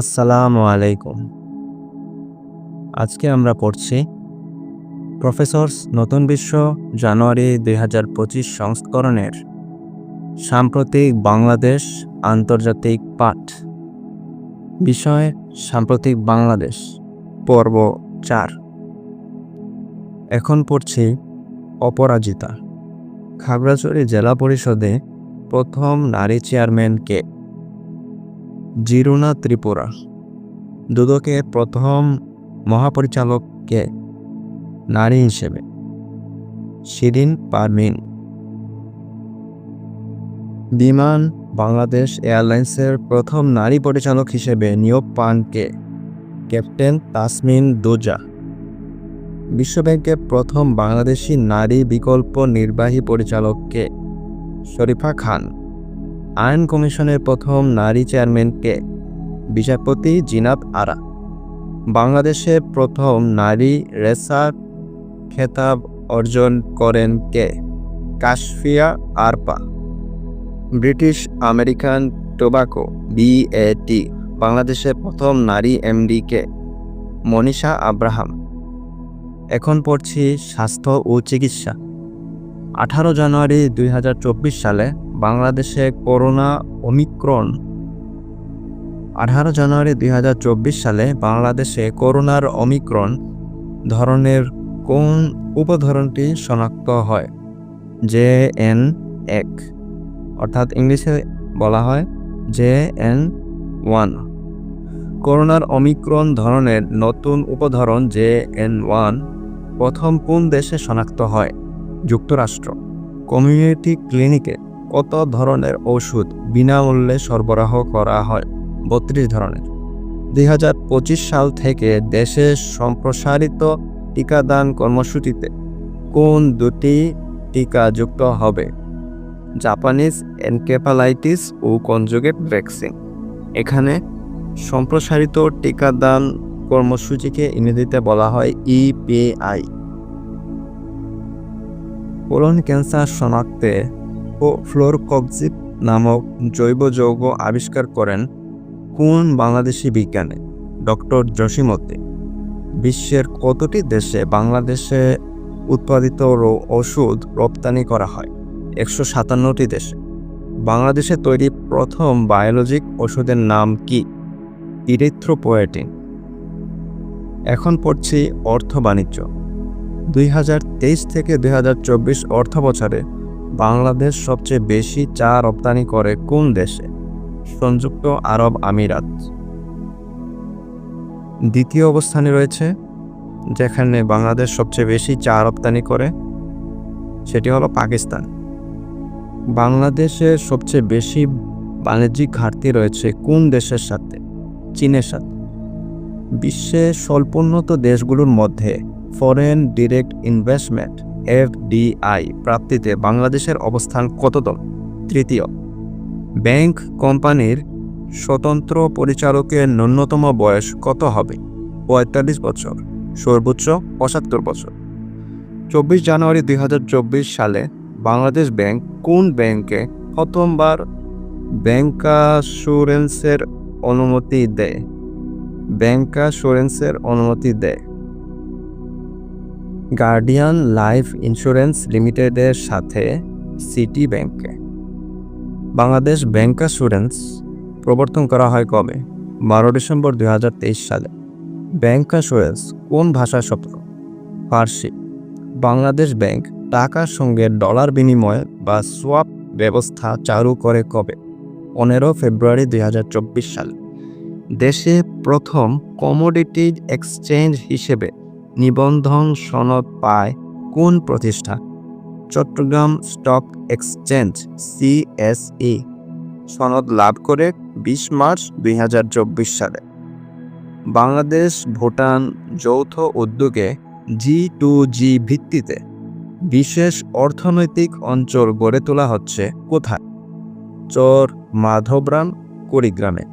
আসসালামু আলাইকুম। আজকে আমরা পড়ছি, প্রফেসরস নতুন বিশ্ব জানুয়ারি দুই হাজার পঁচিশ সংস্করণের সাম্প্রতিক বাংলাদেশ আন্তর্জাতিক পাঠ। বিষয়, সাম্প্রতিক বাংলাদেশ, পর্ব চার। এখন পড়ছি অপরাজিতা, খাগড়াছড়ি জেলা পরিষদে প্রথম নারী চেয়ারম্যান কে? জিরুনা ত্রিপুরা। দুদকের প্রথম মহাপরিচালককে নারী হিসেবে। শিরিন পারমিন বিমান বাংলাদেশ এয়ারলাইন্সের প্রথম নারী পরিচালক হিসেবে নিয়োগ পান কে? ক্যাপ্টেন তাসমিন দোজা। বিশ্বব্যাংকের প্রথম বাংলাদেশি নারী বিকল্প নির্বাহী পরিচালক কে? শরীফা খান। আইন কমিশনের প্রথম নারী চেয়ারম্যান কে বিচারপতি জিনাত আরা। বাংলাদেশের প্রথম নারী রেসার খেতাব অর্জন করেন কে? Kashfia Arpa. British American Tobacco BAT বাংলাদেশের প্রথম নারী এমডি কে? মনীষা আব্রাহাম। এখন পড়ছি স্বাস্থ্য ও চিকিৎসা। আঠারো জানুয়ারি দুই হাজার চব্বিশ সালে বাংলাদেশে করোনা অমিক্রণ আঠারো জানুয়ারি দুই হাজার চব্বিশ সালে বাংলাদেশে করোনার অমিক্রণ ধরনের কোন উপধরনটি শনাক্ত হয়? জে এন এক, অর্থাৎ ইংলিশে বলা হয় জে এন ওয়ান। করোনার অমিক্রণ ধরনের নতুন উপধরন জে এন ওয়ান প্রথম কোন দেশে শনাক্ত হয়? যুক্তরাষ্ট্র। কমিউনিটি ক্লিনিকে। কত ধরনের ওষুধ বিনামূল্যে সরবরাহ করা হয়? বত্রিশ ধরনের। দুই হাজার পঁচিশ সাল থেকে দেশে সম্প্রসারিত টিকাদান কর্মসূচিতে কোন দুটি টিকা যুক্ত হবে? জাপানিজ এনকেফালাইটিস ও কনজুগেট ভ্যাকসিন। এখানে সম্প্রসারিত টিকাদান কর্মসূচিকে ইংরেজিতে বলা হয় ইপিআই কোলন ক্যান্সার শনাক্তে ও ফ্লোরকবজিপ নামক জৈব যৌগ আবিষ্কার করেন কোন বাংলাদেশি বিজ্ঞানী? ডক্টর জসিমদ্দিন বিশ্বের কতটি দেশে বাংলাদেশে উৎপাদিত ওষুধ রপ্তানি করা হয়? একশো সাতান্নটি দেশে। বাংলাদেশে তৈরি প্রথম বায়োলজিক ওষুধের নাম কি? ইরিথ্রোপোয়েটিন। এখন পড়ছি অর্থ বাণিজ্য। দুই হাজার তেইশ থেকে দুই হাজার চব্বিশ অর্থ বছরে বাংলাদেশ সবচেয়ে বেশি চা রপ্তানি করে কোন দেশে? সংযুক্ত আরব আমিরাত। দ্বিতীয় অবস্থানে রয়েছে, যেখানে বাংলাদেশ সবচেয়ে বেশি চা রপ্তানি করে, সেটি হলো পাকিস্তান। বাংলাদেশে সবচেয়ে বেশি বাণিজ্যিক ঘাটতি রয়েছে কোন দেশের সাথে? চীনের সাথে। বিশ্বের স্বল্পোন্নত দেশগুলোর মধ্যে ফরেন ডিরেক্ট ইনভেস্টমেন্ট এফডিআই প্রাপ্তিতে বাংলাদেশের অবস্থান কততম? তৃতীয়, ব্যাংক কোম্পানির স্বতন্ত্র পরিচালকের ন্যূনতম বয়স কত হবে? পঁয়তাল্লিশ বছর, সর্বোচ্চ পঁচাত্তর বছর। চব্বিশ জানুয়ারি দু হাজার চব্বিশ সালে বাংলাদেশ ব্যাংক কোন ব্যাংকে প্রথমবার ব্যাংকাসুরেন্সের অনুমতি দেয়? ব্যাংকাসুরেন্সের অনুমতি দেয়। গার্ডিয়ান লাইফ ইন্স্যুরেন্স লিমিটেডের সাথে সিটি ব্যাংকে। বাংলাদেশ ব্যাংকাসুরেন্স প্রবর্তন করা হয় কবে? বারো ডিসেম্বর দুই হাজার তেইশ সালে। ব্যাংকাসুরেন্স কোন ভাষায় শব্দ? ফার্সি। বাংলাদেশ ব্যাংক টাকার সঙ্গে ডলার বিনিময় বা সোয়াপ ব্যবস্থা চালু করে কবে? পনেরো ফেব্রুয়ারি দুই হাজার চব্বিশ সালে। দেশে প্রথম কমোডিটি এক্সচেঞ্জ হিসেবে নিবন্ধন সনদ পায় কোন প্রতিষ্ঠান চট্টগ্রাম স্টক এক্সচেঞ্জ সিএসই সনদ লাভ করে বিশ মার্চ দুই হাজার চব্বিশ সালে। বাংলাদেশ ভুটান যৌথ উদ্যোগে জি টু জি ভিত্তিতে বিশেষ অর্থনৈতিক অঞ্চল গড়ে তোলা হচ্ছে কোথায়? চর মাধবরাম কুড়িগ্রামে।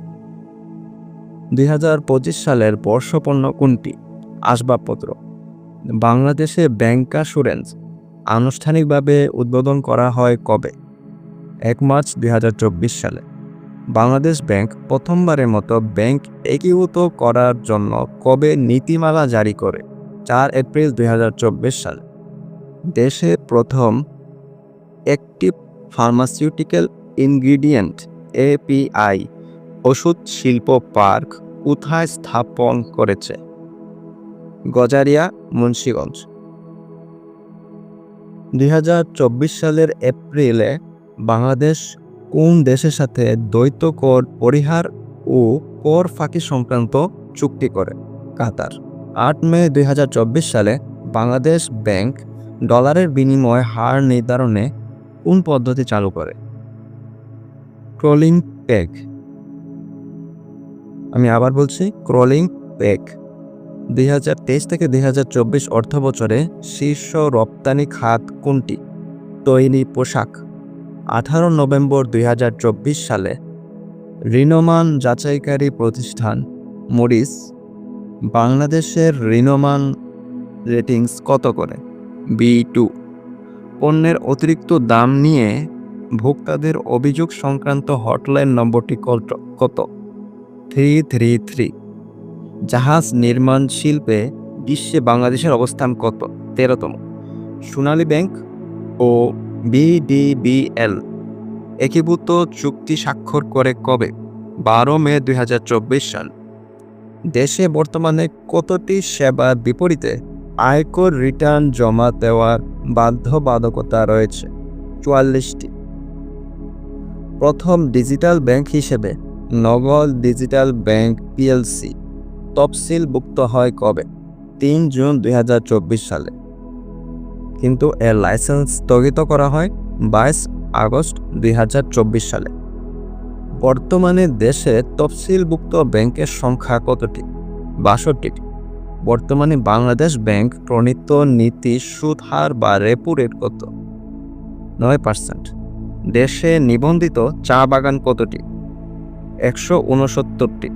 দুই হাজার পঁচিশ সালের বর্ষপণ্য কোনটি? আসবাবপত্র। বাংলাদেশে ব্যাংকাসুরেন্স আনুষ্ঠানিকভাবে উদ্বোধন করা হয় কবে? এক মার্চ দু হাজার চব্বিশ সালে। বাংলাদেশ ব্যাংক প্রথমবারের মতো ব্যাংক একীভূত করার জন্য কবে নীতিমালা জারি করে? চার এপ্রিল দু হাজার চব্বিশ সালে। দেশে প্রথম অ্যাক্টিভ ফার্মাসিউটিক্যাল ইনগ্রিডিয়েন্ট এপিআই ওষুধ শিল্প পার্ক কোথায় স্থাপন করেছে? গজারিয়া, মুন্সীগঞ্জ। দুই হাজার চব্বিশ সালের এপ্রিলে বাংলাদেশ কোন দেশের সাথে দ্বৈত কর পরিহার ও কর ফাঁকি সংক্রান্ত চুক্তি করে? কাতার। আট মে দুই হাজার চব্বিশ সালে বাংলাদেশ ব্যাংক ডলারের বিনিময় হার নির্ধারণে কোন পদ্ধতি চালু করে? ক্রলিং পেগ আমি আবার বলছি, ক্রলিং পেগ দুই হাজার তেইশ থেকে দুই অর্থ বছরে শীর্ষ রপ্তানি খাত কোনটি? তৈরি পোশাক, আঠারো নভেম্বর দুই হাজার চব্বিশ সালে। ঋণমান যাচাইকারী প্রতিষ্ঠান, মরিস, বাংলাদেশের ঋণমান রেটিংস কত করে? B two. পণ্যের অতিরিক্ত দাম নিয়ে ভোক্তাদের অভিযোগ সংক্রান্ত হটলাইন নম্বরটি কত- কত? Three three three. জাহাজ নির্মাণ শিল্পে বিশ্বে বাংলাদেশের অবস্থান কত? তেরোতম। সোনালী ব্যাংক ও বিডিবিএল একীভূত চুক্তি স্বাক্ষর করে কবে? বারো মে দু হাজার চব্বিশ সাল। দেশে বর্তমানে কতটি সেবার বিপরীতে আয়কর রিটার্ন জমা দেওয়ার বাধ্যবাধকতা রয়েছে? চুয়াল্লিশটি। প্রথম ডিজিটাল ব্যাংক হিসেবে নগদ ডিজিটাল ব্যাংক পিএলসি তফসিলভুক্ত হয় কবে? তিন জুন দুই হাজার চব্বিশ সালে। কিন্তু এর লাইসেন্স স্থগিত করা হয় বাইশ আগস্ট দুই হাজার চব্বিশ সালে। বর্তমানে দেশে তফসিলভুক্ত ব্যাংকের সংখ্যা কতটি? বাষট্টিটি। বর্তমানে বাংলাদেশ ব্যাংক প্রণীত নীতি, সুদ হার বা রেপো রেট কত? নয় পার্সেন্ট। দেশে নিবন্ধিত চা বাগান কতটি? একশো উনসত্তরটি।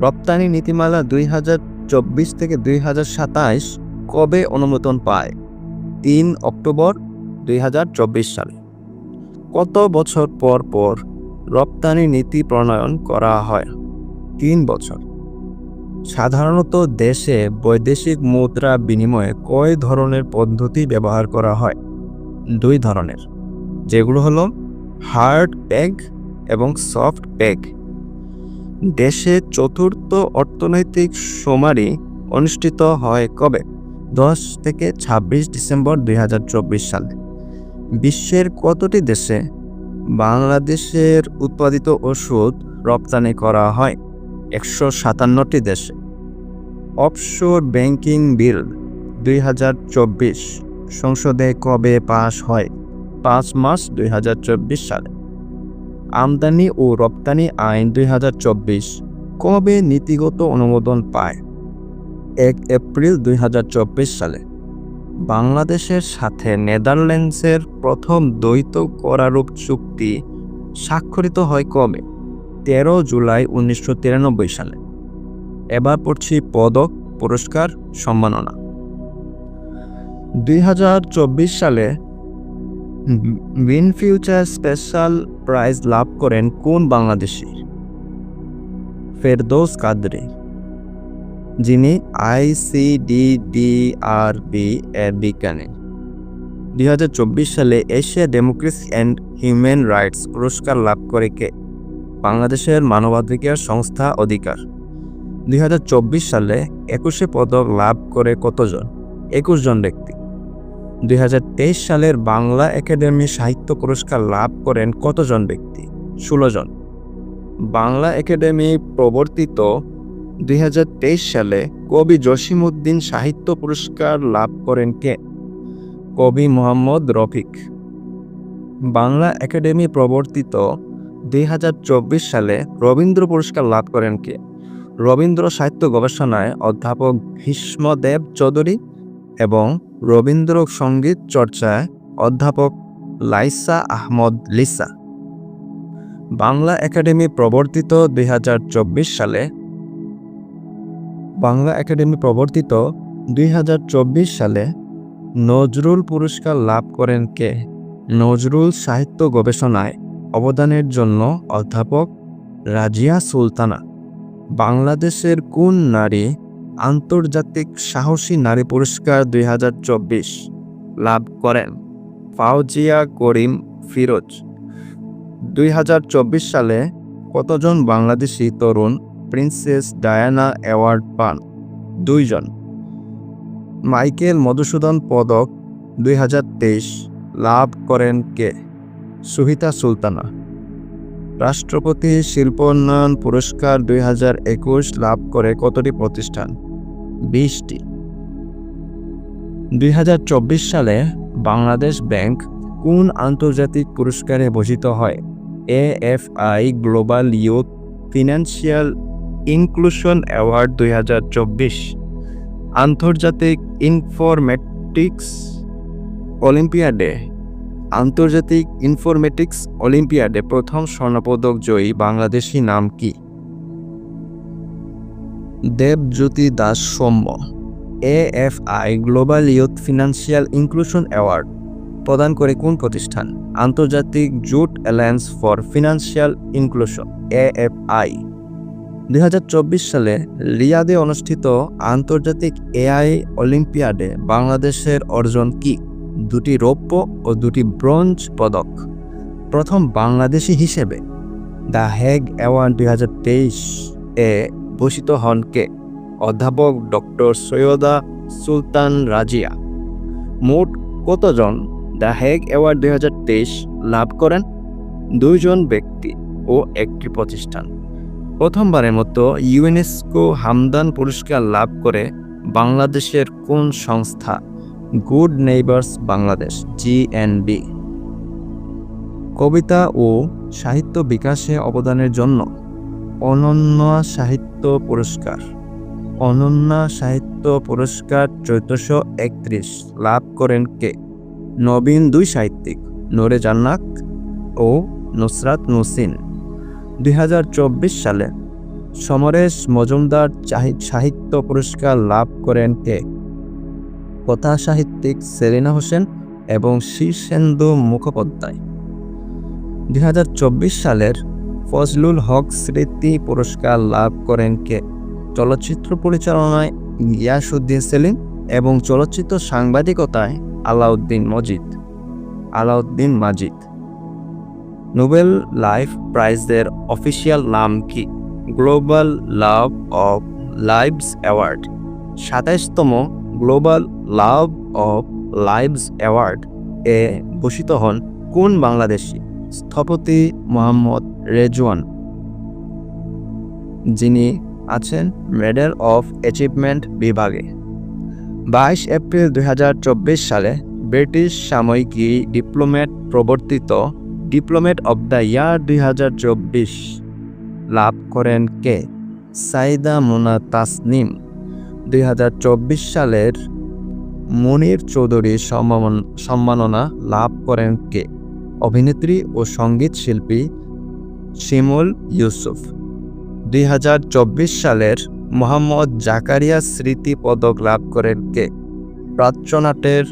রপ্তানি নীতিমালা দুই হাজার চব্বিশ থেকে দুই হাজার সাতাইশ কবে অনুমোদন পায়? তিন অক্টোবর দুই হাজার চব্বিশ সালে। কত বছর পর পর রপ্তানি নীতি প্রণয়ন করা হয়? তিন বছর। সাধারণত দেশে বৈদেশিক মুদ্রা বিনিময়ে কয় ধরনের পদ্ধতি ব্যবহার করা হয়? দুই ধরনের। যেগুলো হলো হার্ড প্যাগ এবং সফট প্যাগ দেশে চতুর্থ অর্থনৈতিক সমারি অনুষ্ঠিত হয় কবে? দশ থেকে ২৬ ডিসেম্বর দুই হাজার চব্বিশ সালে। বিশ্বের কতটি দেশে বাংলাদেশের উৎপাদিত ওষুধ রপ্তানি করা হয়? একশো সাতান্নটি দেশে। অফশোর ব্যাংকিং বিল দুই হাজার চব্বিশ সংসদে কবে পাশ হয়? পাঁচ মার্চ দুই হাজার চব্বিশ সালে। আমদানি ও রপ্তানি আইন দুই হাজার চব্বিশ। কবে নীতিগত অনুমোদন পায়? এক এপ্রিল দুই হাজার চব্বিশ সালে। বাংলাদেশের সাথে নেদারল্যান্ডসের প্রথম দ্বৈত করারূপ চুক্তি স্বাক্ষরিত হয় কবে? তেরো জুলাই উনিশশো তিরানব্বই সালে। এবার পড়ছি পদক, পুরস্কার, সম্মাননা। দুই হাজার চব্বিশ সালে উইন ফিউচার স্পেশাল প্রাইজ লাভ করেন কোন বাংলাদেশি ফেরদৌস কাদরি, যিনি আইসিডিডিআরবি এর বিজ্ঞানী। দুই সালে Asia democracy and human rights পুরস্কার লাভ করে কে? বাংলাদেশের মানবাধিকার সংস্থা অধিকার। দুই হাজার চব্বিশ সালে একুশে পদক লাভ করে কতজন? একুশ জন ব্যক্তি। দুই হাজার তেইশ সালের বাংলা একাডেমি সাহিত্য পুরস্কার লাভ করেন কতজন ব্যক্তি? ষোলো জন। বাংলা একাডেমি প্রবর্তিত দুই হাজার তেইশ সালে কবি জসিমউদ্দিন সাহিত্য পুরস্কার লাভ করেন কে? কবি মোহাম্মদ রফিক। বাংলা একাডেমি প্রবর্তিত দুই হাজার চব্বিশ সালে রবীন্দ্র পুরস্কার লাভ করেন কে? রবীন্দ্র সাহিত্য গবেষণায় অধ্যাপক ভীষ্মদেব চৌধুরী এবং রবীন্দ্র সংগীত চর্চায় অধ্যাপক লাইসা আহমদ লিসা। বাংলা একাডেমি প্রবর্তিত দুই হাজার চব্বিশ সালে বাংলা একাডেমি প্রবর্তিত দুই হাজার চব্বিশ সালে নজরুল পুরস্কার লাভ করেন কে? নজরুল সাহিত্য গবেষণায় অবদানের জন্য অধ্যাপক রাজিয়া সুলতানা। বাংলাদেশের কোন নারী আন্তর্জাতিক সাহসী নারী পুরস্কার দুই হাজার চব্বিশ লাভ করেন ফাউজিয়া করিম ফিরোজ। দুই হাজার চব্বিশ সালে কতজন বাংলাদেশি তরুণ প্রিন্সেস ডায়ানা অ্যাওয়ার্ড পান? দুইজন। মাইকেল মধুসূদন পদক দুই হাজার তেইশ লাভ করেন কে? সুহিতা সুলতানা। রাষ্ট্রপতি শিল্পোন্নয়ন পুরস্কার দুই হাজার একুশ লাভ করে কতটি প্রতিষ্ঠান? বিশটি। দুই হাজার চব্বিশ সালে বাংলাদেশ ব্যাংক কোন আন্তর্জাতিক পুরস্কারে ভূষিত হয়? A F I global youth financial inclusion award দুই হাজার চব্বিশ। আন্তর্জাতিক ইনফরমেটিক্স অলিম্পিয়াডে আন্তর্জাতিক ইনফরমেটিক্স অলিম্পিয়াডে প্রথম স্বর্ণপদক জয়ী বাংলাদেশি নাম কি? Debjyoti Das Soumya A F I global youth financial inclusion award প্রদান করে কোন প্রতিষ্ঠান? আন্তর্জাতিক jute alliance for financial inclusion A F I দুই হাজার চব্বিশ সালে রিয়াদে অনুষ্ঠিত আন্তর্জাতিক এআই অলিম্পিয়াডে বাংলাদেশের অর্জন কি? দুটি রৌপ্য ও দুটি ব্রোঞ্জ পদক। প্রথম বাংলাদেশি হিসেবে দ্য হেগ অ্যাওয়ার্ড দুই হাজার তেইশ এ ভূষিত হন কে? অধ্যাপক ডক্টর সৈয়দা সুলতান রাজিয়া। মোট কতজন দ্য হেগ অ্যাওয়ার্ড দু হাজার তেইশ লাভ করেন? দুইজন ব্যক্তি ও একটি প্রতিষ্ঠান। প্রথমবারের মতো ইউনেস্কো হামদান পুরস্কার লাভ করে বাংলাদেশের কোন সংস্থা? গুড নেইবার্স বাংলাদেশ জিএনবি কবিতা ও সাহিত্য বিকাশে অবদানের জন্য অনন্য সাহিত্য পুরস্কার। অনন্য সাহিত্য পুরস্কার চৌদ্দশো একত্রিশ লাভ করেন কে? নবীন দুই সাহিত্যিক, নোরে জান্নাত ও নুসরাত নসিন দুই হাজার চব্বিশ সালে সমরেশ মজুমদার সাহিত্য পুরস্কার লাভ করেন কে? কথা সাহিত্যিক সেলিনা হোসেন এবং শীর্ষেন্দু মুখোপাধ্যায়। দুই হাজার চব্বিশ সালের ফজলুল হক স্মৃতি পুরস্কার লাভ করেন কে? চলচ্চিত্র পরিচালনায় ইয়াসুদ্দিন সেলিম এবং চলচ্চিত্র সাংবাদিকতায় আলাউদ্দিন মজিদ। আলাউদ্দিন মাজিদ। নোবেল লাইফ প্রাইজের অফিসিয়াল নাম কি? Global love of lives award. সাতাইশতম global love of lives award এ ভূষিত হন কোন বাংলাদেশি? স্থপতি মোহাম্মদ রেজওয়ান, যিনি আছেন মেডেল অফ অ্যাচিভমেন্ট বিভাগে। বাইশ এপ্রিল দুই হাজার চব্বিশ সালে ব্রিটিশ সাময়িকী ডিপ্লোমেট প্রবর্তিত ডিপ্লোমেট অব দ্য ইয়ার দুই হাজার চব্বিশ লাভ করেন কে? সাইদা মোনা তাসনিম, দুই হাজার চব্বিশ সালের মনির চৌধুরী সম্মাননা লাভ করেন কে? অভিনেত্রী ও সংগীত শিল্পী শিমুল ইউসুফ। দুই হাজার চব্বিশ সালের মোহাম্মদ জাকারিয়া স্মৃতি পদক লাভ করেন কে? প্রাচ্যনাটের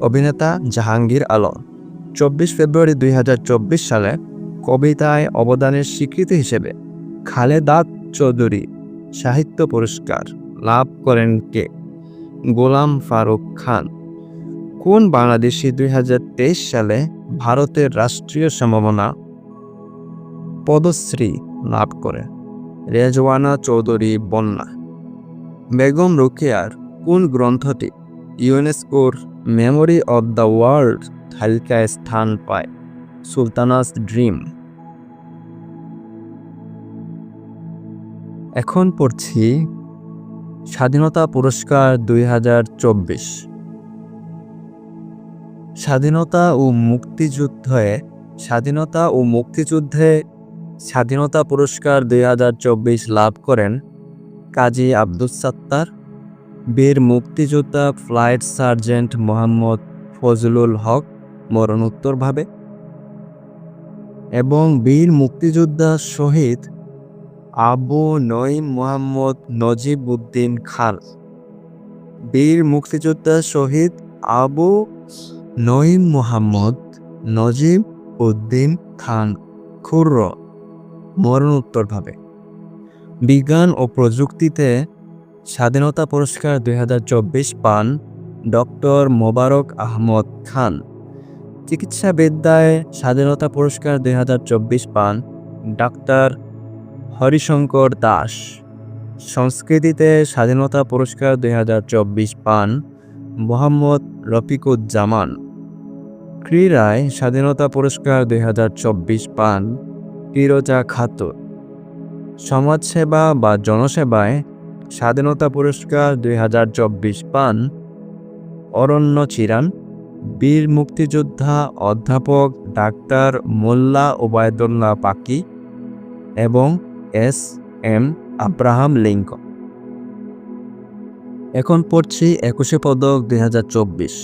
অভিনেতা জাহাঙ্গীর আলম। চব্বিশ ফেব্রুয়ারি দুই হাজার চব্বিশ সালে কবিতায় অবদানের স্বীকৃতি হিসেবে খালেদাত চৌধুরী সাহিত্য পুরস্কার লাভ করেন কে? গোলাম ফারুক খান। কোন বাংলাদেশি দুই হাজার তেইশ সালে ভারতের রাষ্ট্রীয় সম্ভাবনা পদশ্রী লাভ করে। রেজওয়ানা চৌধুরী বন্যা। বেগম রুখিয়ার কোন গ্রন্থটি ইউনেস্কোর মেমোরি অব দ্য ওয়ার্ল্ড তালিকায় স্থান পায়? সুলতানাস ড্রিম। এখন পড়ছি স্বাধীনতা পুরস্কার দুই হাজার চব্বিশ। স্বাধীনতা ও মুক্তিযুদ্ধে, স্বাধীনতা ও মুক্তিযুদ্ধে স্বাধীনতা পুরস্কার দুই হাজার চব্বিশ লাভ করেন কাজী আব্দুস সাত্তার, বীর মুক্তিযোদ্ধা ফ্লাইট সার্জেন্ট মোহাম্মদ ফজলুল হক মরণোত্তরভাবে এবং বীর মুক্তিযোদ্ধা শহীদ আবু নঈম মোহাম্মদ নজিব উদ্দিন খান। বীর মুক্তিযোদ্ধা শহীদ আবু নঈম মোহাম্মদ নজিব উদ্দিন খান খুর্র। মরণোত্তরভাবে বিজ্ঞান ও প্রযুক্তিতে স্বাধীনতা পুরস্কার দু হাজার চব্বিশ পান ডক্টর মোবারক আহমদ খান। চিকিৎসাবিদ্যায় স্বাধীনতা পুরস্কার দুই হাজার চব্বিশ পান ডাক্তার হরিশঙ্কর দাস। সংস্কৃতিতে স্বাধীনতা পুরস্কার দুই হাজার চব্বিশ পান মোহাম্মদ রফিকুজ্জামান। ক্রীড়ায় স্বাধীনতা পুরস্কার দুই হাজার চব্বিশ পান ফিরোজা খাতুন। সমাজসেবা বা জনসেবায় স্বাধীনতা পুরস্কার দুই হাজার চব্বিশ পান অরণ্য চিরান, বীর মুক্তিযোদ্ধা অধ্যাপক ডাক্তার মোল্লা ওবায়দুল্লাহ পাকি এবং এস এম আব্রাহাম লিঙ্কন। এখন পড়ছি একুশে পদক দুই হাজার চব্বিশ।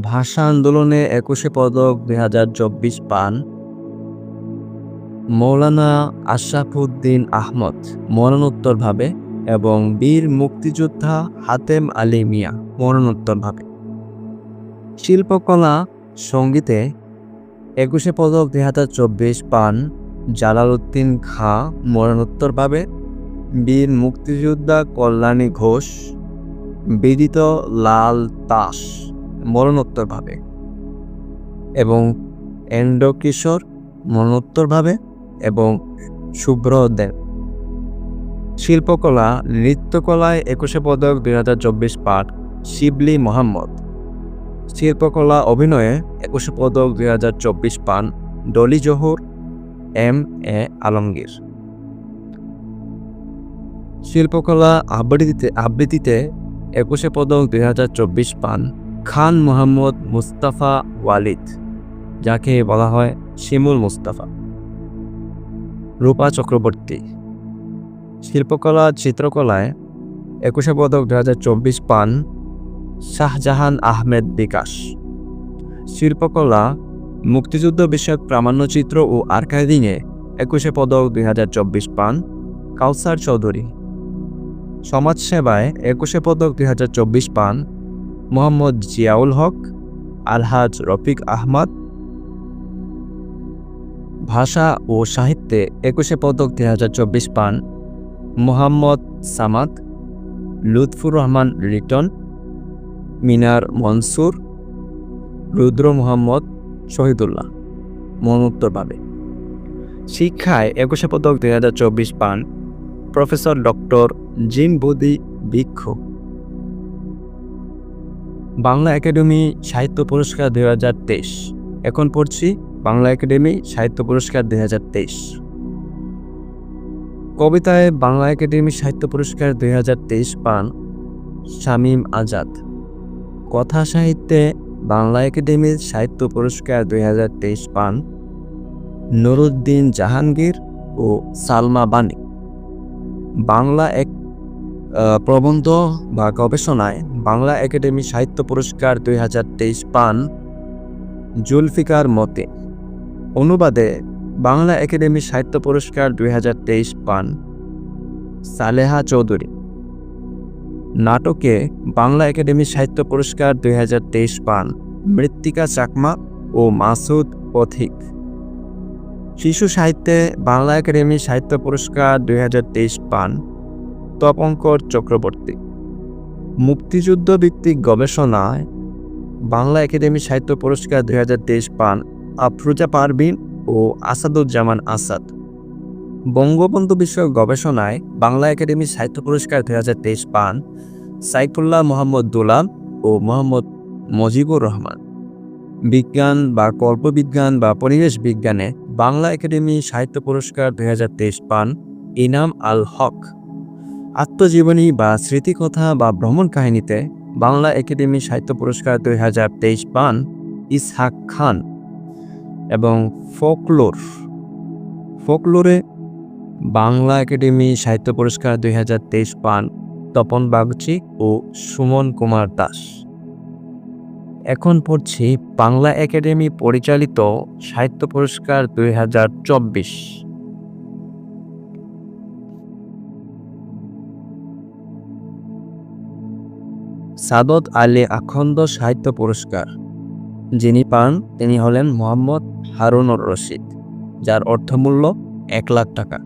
ভাষা আন্দোলনে একুশে পদক দুই হাজার চব্বিশ পান মৌলানা আশরাফুদ্দিন আহমদ, মরণোত্তরভাবে, এবং বীর মুক্তিযোদ্ধা হাতেম আলী মিয়া, মরণোত্তরভাবে। শিল্পকলা সঙ্গীতে একুশে পদক দুই হাজার চব্বিশ পান জালালউদ্দিন খাঁ, মরণোত্তরভাবে, বীর মুক্তিযোদ্ধা কল্যাণী ঘোষ, বিদিত লাল দাস। মরণোত্তরভাবে এবং এন্ডো কিশোর মরণোত্তরভাবে এবং শুভ্র দেব শিল্পকলা নৃত্যকলায় একুশে পদক, দুই হাজার চব্বিশ পাঠ, শিবলি মোহাম্মদ। শিল্পকলা অভিনয়ে একুশে পদক, দুই হাজার চব্বিশ পান ডলি জহুর, এম এ আলমগীর। শিল্পকলা আবৃত্তিতে আবৃত্তিতে একুশে পদক, দুই হাজার চব্বিশ পান খান মোহাম্মদ মুস্তাফা ওয়ালিদ, যাকে বলা হয় শিমুল মুস্তাফা। রূপা চক্রবর্তী, শিল্পকলা চিত্রকলায় একুশে পদক দু হাজার চব্বিশ পান শাহজাহান আহমেদ বিকাশ। শিল্পকলা, মুক্তিযুদ্ধ বিষয়ক প্রামাণ্যচিত্র ও আর্কাইভিংয়ে একুশে পদক দুই হাজার চব্বিশ পান কাউসার চৌধুরী। সমাজসেবায় একুশে পদক দুই হাজার চব্বিশ পান মোহাম্মদ জিয়াউল হক, আলহাজ রফিক আহমদ। ভাষা ও সাহিত্যে একুশে পদক দুই হাজার চব্বিশ পান মোহাম্মদ সামাদ, লুৎফুর রহমান রিটন মিনার মনসুর, রুদ্র মোহাম্মদ শহীদুল্লাহ। মনোত্তরভাবে শিক্ষায় একুশে পদক দুই হাজার চব্বিশ পান প্রফেসর ডক্টর জিম বুদি বৃক্ষ বাংলা একাডেমি সাহিত্য পুরস্কার দুই হাজার তেইশ। এখন পড়ছি বাংলা একাডেমি সাহিত্য পুরস্কার দুই হাজার তেইশ। কবিতায় বাংলা একাডেমি সাহিত্য পুরস্কার দুই হাজার তেইশ পান শামীম আজাদ। কথা সাহিত্যে বাংলা একাডেমির সাহিত্য পুরস্কার দুই হাজার তেইশ পান নুরুদ্দিন জাহাঙ্গীর ও সালমা বানি বাংলা এক প্রবন্ধ বা গবেষণায় বাংলা একাডেমি সাহিত্য পুরস্কার দুই হাজার তেইশ পান জুলফিকার মতে। অনুবাদে বাংলা একাডেমি সাহিত্য পুরস্কার দুই হাজার তেইশ পান সালেহা চৌধুরী। নাটকে বাংলা একাডেমি সাহিত্য পুরস্কার দুই হাজার তেইশ পান মৃত্তিকা চাকমা ও মাসুদ পথিক। শিশু সাহিত্যে বাংলা একাডেমি সাহিত্য পুরস্কার দুই হাজার তেইশ পান তপঙ্কর চক্রবর্তী। মুক্তিযুদ্ধ ভিত্তিক গবেষণায় বাংলা একাডেমি সাহিত্য পুরস্কার দুই হাজার তেইশ পান আফরুজা পারভিন ও আসাদুজ্জামান আসাদ। বঙ্গবন্ধু বিষয়ক গবেষণায় বাংলা একাডেমি সাহিত্য পুরস্কার দুই হাজার তেইশ পান সাইফুল্লাহ মোহাম্মদ দুলাম ও মোহাম্মদ মজিবুর রহমান। বিজ্ঞান বা কল্পবিজ্ঞান বা পরিবেশ বিজ্ঞানে বাংলা একাডেমি সাহিত্য পুরস্কার দুই পান ইনাম আল হক। আত্মজীবনী বা স্মৃতিকথা বা ভ্রমণ কাহিনীতে বাংলা একাডেমি সাহিত্য পুরস্কার দুই হাজার তেইশ পান ইসহাক খান এবং ফোকলোর। ফোকলোরে বাংলা একাডেমি সাহিত্য পুরস্কার দুই হাজার তেইশ পান তপন বাগচি ও সুমন কুমার দাস। এখন পড়ছি বাংলা একাডেমি পরিচালিত সাহিত্য পুরস্কার দুই হাজার চব্বিশ। সাদত আলী আখন্দ সাহিত্য পুরস্কার। যিনি পান, তিনি হলেন মোহাম্মদ হারুনুর রশিদ, যার অর্থমূল্য এক লাখ টাকা।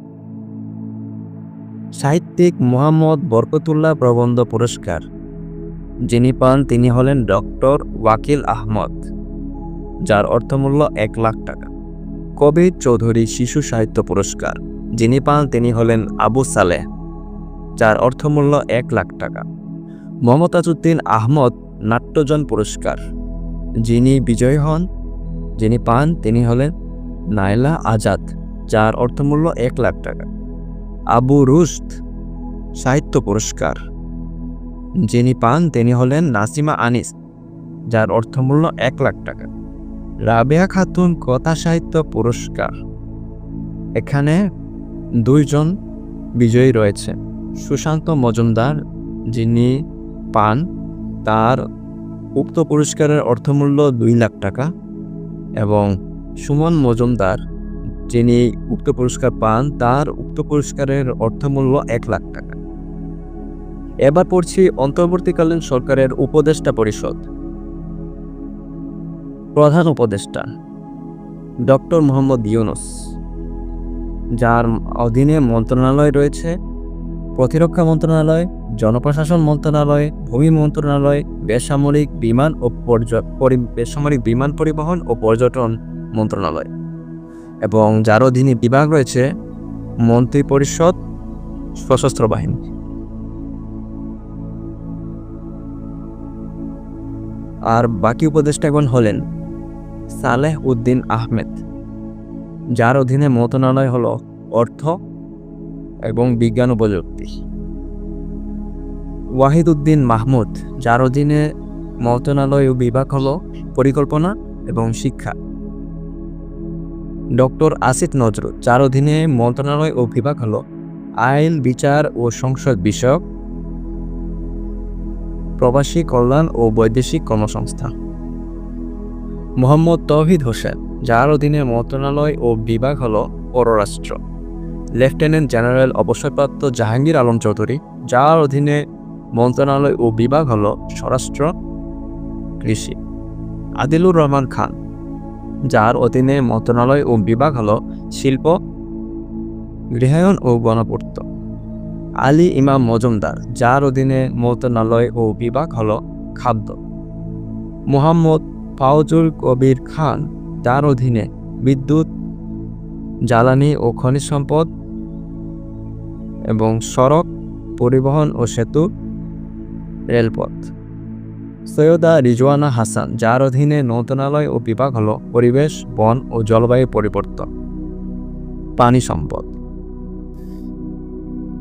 সাহিত্যিক মোহাম্মদ বরকতুল্লাহ প্রবন্ধ পুরস্কার। যিনি পান, তিনি হলেন ডক্টর ওয়াকিল আহমদ, যার অর্থমূল্য এক লাখ টাকা। কবির চৌধুরী শিশু সাহিত্য পুরস্কার। যিনি পান, তিনি হলেন আবু সালেহ, যার অর্থমূল্য এক লাখ টাকা। মমতাজউদ্দিন আহমদ নাট্যজন পুরস্কার। যিনি বিজয়ী হন, যিনি পান, তিনি হলেন নাইলা আজাদ, যার অর্থমূল্য এক লাখ টাকা। আবু রুশদ সাহিত্য পুরস্কার। যিনি পান, তিনি হলেন নাসিমা আনিস, যার অর্থমূল্য এক লাখ টাকা। রাবেয়া খাতুন কথা সাহিত্য পুরস্কার। এখানে দুইজন বিজয়ী রয়েছে। সুশান্ত মজুমদার, যিনি পান, তার উক্ত পুরস্কারের অর্থমূল্য দুই লাখ টাকা এবং সুমন মজুমদার, যিনি উক্ত পুরস্কার পান, তার উক্ত পুরস্কারের অর্থমূল্য এক লাখ টাকা। এবার পড়ছি অন্তর্বর্তীকালীন সরকারের উপদেষ্টা পরিষদ। প্রধান উপদেষ্টা, ডক্টর মোহাম্মদ ইউনুস, যার অধীনে মন্ত্রণালয় রয়েছে, প্রতিরক্ষা মন্ত্রণালয় জনপ্রশাসন মন্ত্রণালয়, ভূমি মন্ত্রণালয়, বেসামরিক বিমান ও বেসামরিক বিমান পরিবহন ও পর্যটন মন্ত্রণালয়। এবং যার অধীনে বিভাগ রয়েছে মন্ত্রী পরিষদ সশস্ত্র বাহিনী। আর বাকি উপদেষ্টাগণ হলেন সালেহ উদ্দিন আহমেদ, যার অধীনে মন্ত্রণালয় হল অর্থ এবং বিজ্ঞান ও প্রযুক্তি। ওয়াহিদ উদ্দিন মাহমুদ, যার অধীনে মন্ত্রণালয় ও বিভাগ হল পরিকল্পনা এবং শিক্ষা। ডক্টর আসিফ নজরুল, যার অধীনে মন্ত্রণালয় ও বিভাগ হল আইন, বিচার ও সংসদ বিষয়ক প্রবাসী কল্যাণ ও বৈদেশিক কর্মসংস্থা। মোহাম্মদ তৌহিদ হোসেন, যার অধীনে মন্ত্রণালয় ও বিভাগ হল পররাষ্ট্র। লেফটেন্যান্ট জেনারেল অবসরপ্রাপ্ত জাহাঙ্গীর আলম চৌধুরী, যার অধীনে মন্ত্রণালয় ও বিভাগ হল স্বরাষ্ট্র, কৃষি। আদিলুর রহমান খান, যার অধীনে মন্ত্রণালয় ও বিভাগ হল শিল্প, গৃহায়ন ও গণপূর্ত আলী ইমাম মজুমদার, যার অধীনে মন্ত্রণালয় ও বিভাগ হল খাদ্য। মোহাম্মদ ফাউজুল কবির খান, যার অধীনে বিদ্যুৎ, জ্বালানি ও খনিজ সম্পদ এবং সড়ক, পরিবহন ও সেতু রেলপথ সৈয়দা রিজওয়ানা হাসান যার অধীনে মন্ত্রণালয় ও বিভাগ হল পরিবেশ বন ও জলবায়ু পরিবর্তন পানি সম্পদ।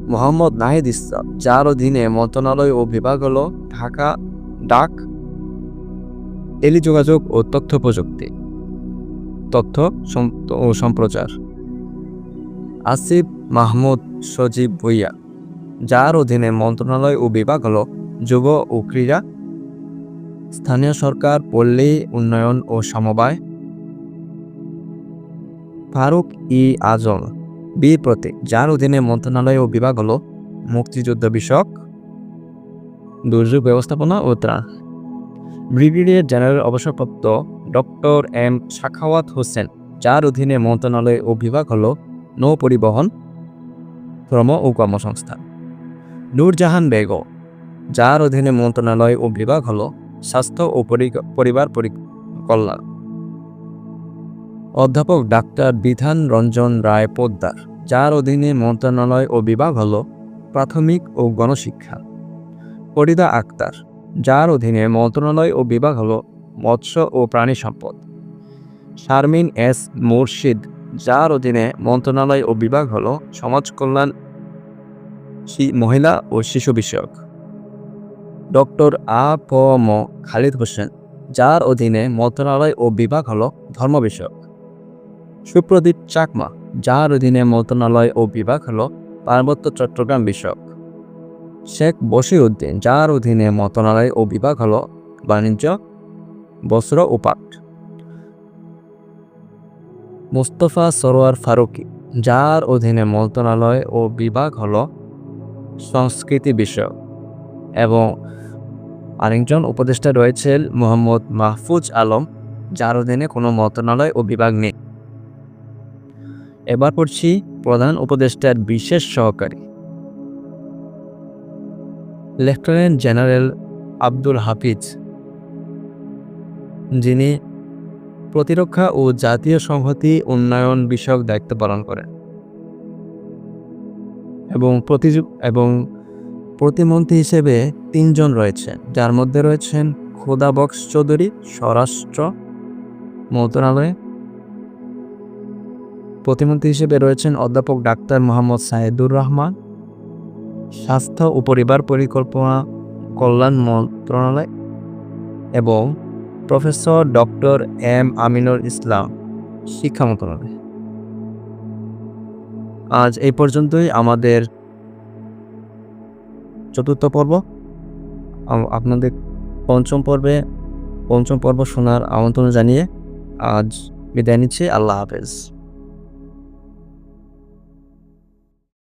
মোহাম্মদ নাহিদ ইসলাম যার অধীনে মন্ত্রণালয় ও বিভাগ হল ঢাকা, ডাক, টেলিযোগাযোগ ও তথ্য প্রযুক্তি তথ্য ও সম্প্রচার আসিফ মাহমুদ সজীব ভুইয়া যার অধীনে মন্ত্রণালয় ও বিভাগ হল যুব ও ক্রীড়া। স্থানীয় সরকার, পল্লী, উন্নয়ন ও সমবায়। ফারুক ই আজম, বীর প্রতীক, যার অধীনে মন্ত্রণালয় ও বিভাগ হল মুক্তিযুদ্ধ বিষয়ক। দুর্যোগ ব্যবস্থাপনা ও ত্রাণ। ব্রিগেডিয়ার জেনারেল অবসরপ্রাপ্ত ডক্টর এম শাখাওয়াত হোসেন, যার অধীনে মন্ত্রণালয় ও বিভাগ হল নৌ পরিবহন, শ্রম ও কর্মসংস্থান। নূরজাহান বেগম যার অধীনে মন্ত্রণালয় ও বিভাগ হল স্বাস্থ্য ও পরি- পরিবার পরি- কল্যাণ। অধ্যাপক ডাক্তার বিধান রঞ্জন রায় পোদ্দার, যার অধীনে মন্ত্রণালয় ও বিভাগ হল প্রাথমিক ও গণশিক্ষা। ফরিদা আক্তার, যার অধীনে মন্ত্রণালয় ও বিভাগ হল মৎস্য ও প্রাণী সম্পদ। শারমিন এস মুর্শিদ, যার অধীনে মন্ত্রণালয় ও বিভাগ হল সমাজ কল্যাণ মহিলা ও শিশু বিষয়ক। ডক্টর আ প ম খালিদ হোসেন, যার অধীনে মন্ত্রণালয় ও বিভাগ হল ধর্ম বিষয়ক সুপ্রদীপ চাকমা, যার অধীনে মন্ত্রণালয় ও বিভাগ হল পার্বত্য চট্টগ্রাম বিষয়ক। শেখ বশির উদ্দিন যার অধীনে মন্ত্রণালয় ও বিভাগ হল বাণিজ্য, বস্ত্র ও পাট। মুস্তফা সরোয়ার ফারুকি, যার অধীনে মন্ত্রণালয় ও বিভাগ হল সংস্কৃতি বিষয়ক। এবং আরেকজন উপদেষ্টা রয়েছেন মোহাম্মদ মাহফুজ আলম, যার অধীনে কোনো মন্ত্রণালয় ও বিভাগ নেই। এবার পড়ছি প্রধান উপদেষ্টার বিশেষ সহকারী। লেফটেন্যান্ট জেনারেল আব্দুল হাফিজ, যিনি প্রতিরক্ষা ও জাতীয় সংহতি উন্নয়ন বিষয়ক দায়িত্ব পালন করেন এবং প্রতি এবং প্রতিমন্ত্রী হিসেবে তিনজন রয়েছেন, যার মধ্যে রয়েছেন খোদা বক্স চৌধুরী, স্বরাষ্ট্র মন্ত্রণালয়ে। প্রতিমন্ত্রী হিসেবে রয়েছেন অধ্যাপক ডাক্তার মোহাম্মদ সাহেদুর রহমান। স্বাস্থ্য ও পরিবার পরিকল্পনা কল্যাণ মন্ত্রণালয় এবং professor doctor M Aminul Islam, শিক্ষা মন্ত্রণালয়। আজ এই পর্যন্তই। আমাদের চতুর্থ পর্ব। আপনাদের পঞ্চম পর্বে, পঞ্চম পর্ব শোনার আমন্ত্রণ জানিয়ে আজ বিদায় নিচ্ছি। আল্লাহ হাফেজ।